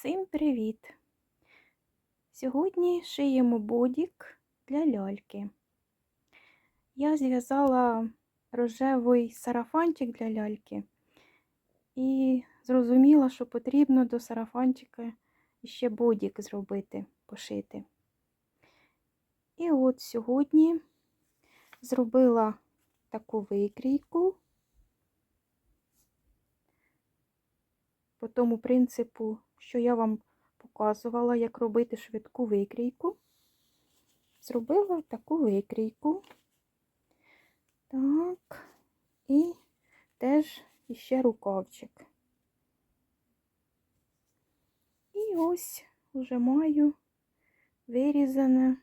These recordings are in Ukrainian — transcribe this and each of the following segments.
Всім привіт! Сьогодні шиємо бодік для ляльки. Я зв'язала рожевий сарафанчик для ляльки і зрозуміла, що потрібно до сарафанчика ще бодік зробити, пошити. І от сьогодні зробила таку викрійку по тому принципу, що я вам показувала, як робити швидку викрійку. Зробила таку викрійку. Так, і теж іще рукавчик. І ось вже маю вирізане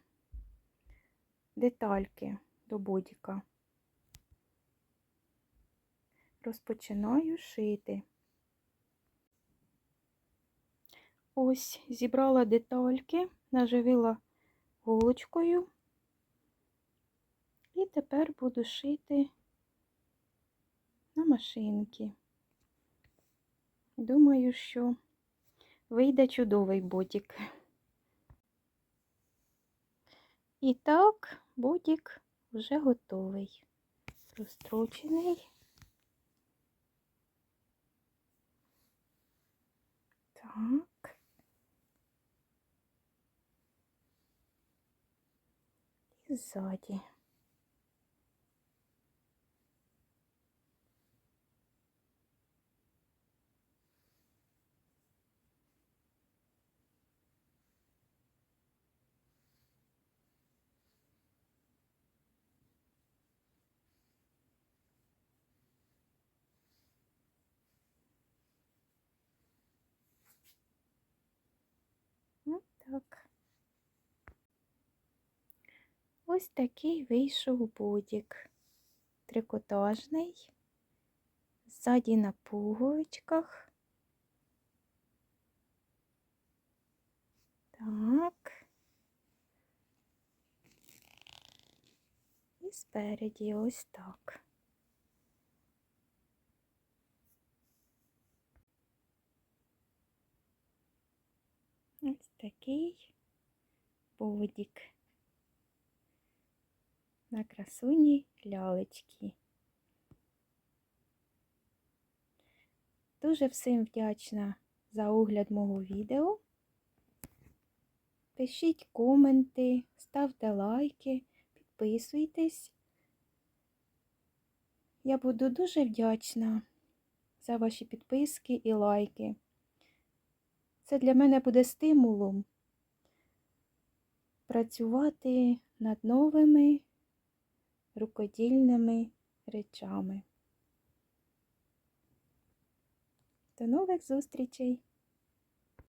детальки до бодіка. Розпочинаю шити. Ось зібрала детальки, наживила голочкою і тепер буду шити на машинки. Думаю, що вийде чудовий ботик. І так, ботик вже готовий, розстрочений. Так. І ззаді. Ну так. Ось такий вийшов бодік. Трикотажний, ззаді на пуговичках. Так. І спереді ось так. Ось такий бодік на красуні лялечки. Дуже всім вдячна за огляд мого відео. Пишіть коменти, ставте лайки, підписуйтесь. Я буду дуже вдячна за ваші підписки і лайки. Це для мене буде стимулом працювати над новими рукодільними речами. До нових зустрічей!